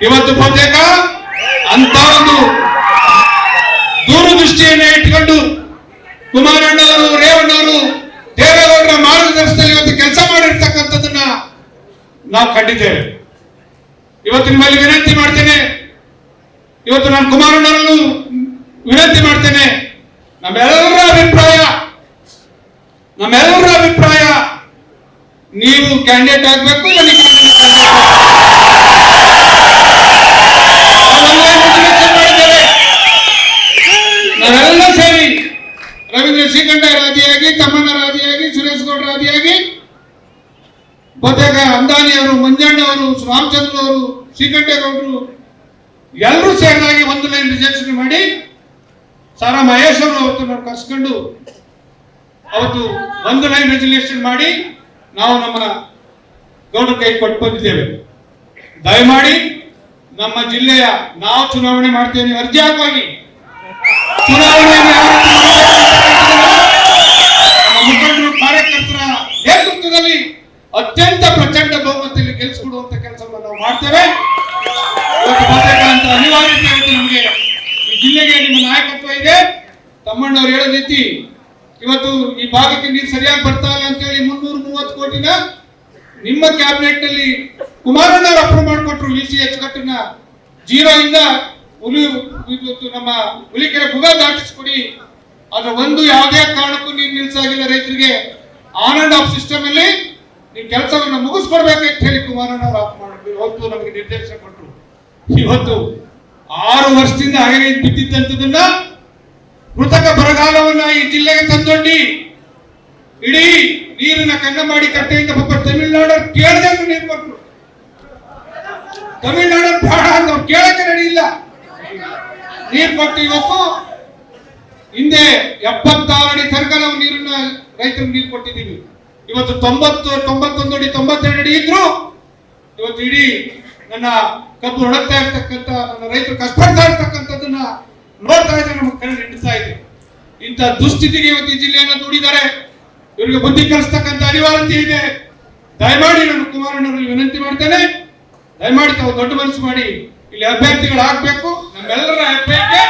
ಇವತ್ತು ಬಹುತೇಕ ಅಂತ ಒಂದು ದೂರದೃಷ್ಟಿಯನ್ನ ಇಟ್ಕೊಂಡು ಕುಮಾರಣ್ಣವರು ರೇವಣ್ಣವರು ದೇವೇಗೌಡರ ಮಾರ್ಗದರ್ಶನದಲ್ಲಿ ಇವತ್ತು ಕೆಲಸ ಮಾಡಿರ್ತಕ್ಕಂಥದ್ದನ್ನ ನಾವು ಕಂಡಿದ್ದೇವೆ. ಇವತ್ತು ನಿಮ್ಮಲ್ಲಿ ವಿನಂತಿ ಮಾಡ್ತೇನೆ. ಇವತ್ತು ನಾನು ಕುಮಾರಣ್ಣರನ್ನು ವಿನಂತಿ ಮಾಡ್ತೇನೆ. ನಮ್ಮೆಲ್ಲರ ಅಭಿಪ್ರಾಯ ನಮ್ಮೆಲ್ಲರ ಅಭಿಪ್ರಾಯ, ನೀವು ಕ್ಯಾಂಡಿಡೇಟ್ ಆಗ್ಬೇಕು, ನನಗೆ ಶ್ರೀಕಂಠ ರಾಜಿಯಾಗಿ, ತಮ್ಮಣ್ಣ ರಾಜಿಯಾಗಿ, ಸುರೇಶ್ ಗೌಡ ರಾಜಿಯಾಗಿ ಬಹುತೇಕ ಅಂದಾನಿ ಅವರು, ಮಂಜಣ್ಣ ಅವರು, ರಾಮಚಂದ್ರ ಅವರು, ಶ್ರೀಕಂಠೇಗೌಡರು ಎಲ್ಲರೂ ಸೇರಿದಾಗಿ ಒಂದು ಲೈನ್ ರಿಜೆಕ್ಷನ್ ಮಾಡಿ, ಸಾರ ಮಹೇಶ್ ಅವರು ಅವತ್ತು ನಾವು ಕರ್ಸ್ಕೊಂಡು ಅವತ್ತು ಒಂದು ಲೈನ್ ರೆಜಲ್ಯೂಷನ್ ಮಾಡಿ ನಾವು ನಮ್ಮ ಗೌಡರ ಕೈ ಕೊಟ್ಟು ಬಂದಿದ್ದೇವೆ. ದಯಮಾಡಿ ನಮ್ಮ ಜಿಲ್ಲೆಯ ನಾವು ಚುನಾವಣೆ ಮಾಡ್ತೇವೆ ಅರ್ಜಿ ಹಾಕುವಾಗಿ ಚುನಾವಣೆಯನ್ನು ನಾವು ಮಾಡ್ತೇವೆ. ಅನಿವಾರ್ಯತೆ ಇರುತ್ತೆ ನಮಗೆ. ಈ ಜಿಲ್ಲೆಗೆ ನಿಮ್ಮ ನಾಯಕತ್ವ ಇದೆ. ತಮ್ಮಣ್ಣವ್ರು ಹೇಳೋ ರೀತಿ ಇವತ್ತು ಈ ಭಾಗಕ್ಕೆ ನೀರು ಸರಿಯಾಗಿ ಬರ್ತಾ ಇಲ್ಲ ಅಂತ ಹೇಳಿ ಮುನ್ನೂರ ಮೂವತ್ತು ಕೋಟಿನ ನಿಮ್ಮ ಕ್ಯಾಬಿನೆಟ್ನಲ್ಲಿ ಕುಮಾರಣ್ಣವ್ರು ಅಪ್ರೂವ್ ಮಾಡಿಕೊಟ್ರು ವಿ ಸಿ ಎಚ್ ಕಟ್ಟನ್ನ. ಜೀರೋ ಇಂದ ಹುಲಿ ನಮ್ಮ ಹುಲಿಕೆರೆ ಭುಗ ದಾಟಿಸ್ಕೊಡಿ. ಅದ್ರ ಒಂದು ಯಾವುದೇ ಕಾರಣಕ್ಕೂ ನೀರು ನಿಲ್ಸಾಗಿಲ್ಲ ರೈತರಿಗೆ. ಆನ್ ಅಂಡ್ ಆಫ್ ಸಿಸ್ಟಮ್ ಅಲ್ಲಿ ನೀವು ಕೆಲಸವನ್ನು ಮುಗಿಸ್ಕೊಡ್ಬೇಕಂತ ಹೇಳಿ ಕುಮಾರಣ್ಣವ್ರು ಆಫ್ ಇವತ್ತು ನಮಗೆ ನಿರ್ದೇಶನ ಕೊಟ್ಟರು ಇವತ್ತು ಆರು ವರ್ಷದಿಂದ ಹಾಗೆ ಬಿದ್ದಿದ್ದಂಥದನ್ನ ಕೃತಕ ಬರಗಾಲವನ್ನ ಈ ಜಿಲ್ಲೆಗೆ ತಂದೊಡ್ಡಿ. ಇಡೀ ನೀರಿನ ಕನ್ನ ಮಾಡಿ ಕಟ್ಟೆಯಿಂದ ಪಾಪ ತಮಿಳುನಾಡು ಕೇಳದೆ ನೀರು ಕೊಟ್ಟರು ತಮಿಳುನಾಡು ಬಹಳ ಕೇಳಕ್ಕೆ ನಡೆಯಿಲ್ಲ ನೀರು ಕೊಟ್ಟು ಇವತ್ತು ಹಿಂದೆ ಎಪ್ಪತ್ತಾರು ಅಡಿ ತನಕ ನಾವು ನೀರನ್ನ ರೈತರಿಗೆ ನೀರು ಕೊಟ್ಟಿದ್ದೀವಿ. ಇವತ್ತು ತೊಂಬತ್ತು ತೊಂಬತ್ತೊಂದು ಅಡಿ ತೊಂಬತ್ತೆರಡು ಅಡಿ ಇದ್ರು ಇವತ್ತು ಇಡೀ ನನ್ನ ಕಬ್ಬು ಹೊಡಕ್ತಾ ಇರ್ತಕ್ಕಂಥ, ನನ್ನ ರೈತರು ಕಷ್ಟಪಡ್ತಾ ಇರ್ತಕ್ಕಂಥದ್ದನ್ನ ನೋಡ್ತಾ ಇದ್ರೆ ನಮ್ಮ ಕಣ್ಣು ಹಿಡಿಸ್ತಾ ಇದೆ. ಇಂಥ ದುಸ್ಥಿತಿಗೆ ಇವತ್ತು ಈ ಜಿಲ್ಲೆಯನ್ನು ದೂಡಿದ್ದಾರೆ ಇವರಿಗೆ ಬುದ್ಧಿ ಕಲಿಸ್ತಕ್ಕಂಥ ಅನಿವಾರ್ಯತೆ ಇದೆ. ದಯಮಾಡಿ ನಾನು ಕುಮಾರಣ್ಣವರಲ್ಲಿ ವಿನಂತಿ ಮಾಡ್ತೇನೆ. ದಯಮಾಡಿ ತಾವು ದೊಡ್ಡ ಮನಸ್ಸು ಮಾಡಿ ಇಲ್ಲಿ ಅಭ್ಯರ್ಥಿಗಳಾಗಬೇಕು. ನಮ್ಮೆಲ್ಲರ ಅಭ್ಯರ್ಥಿ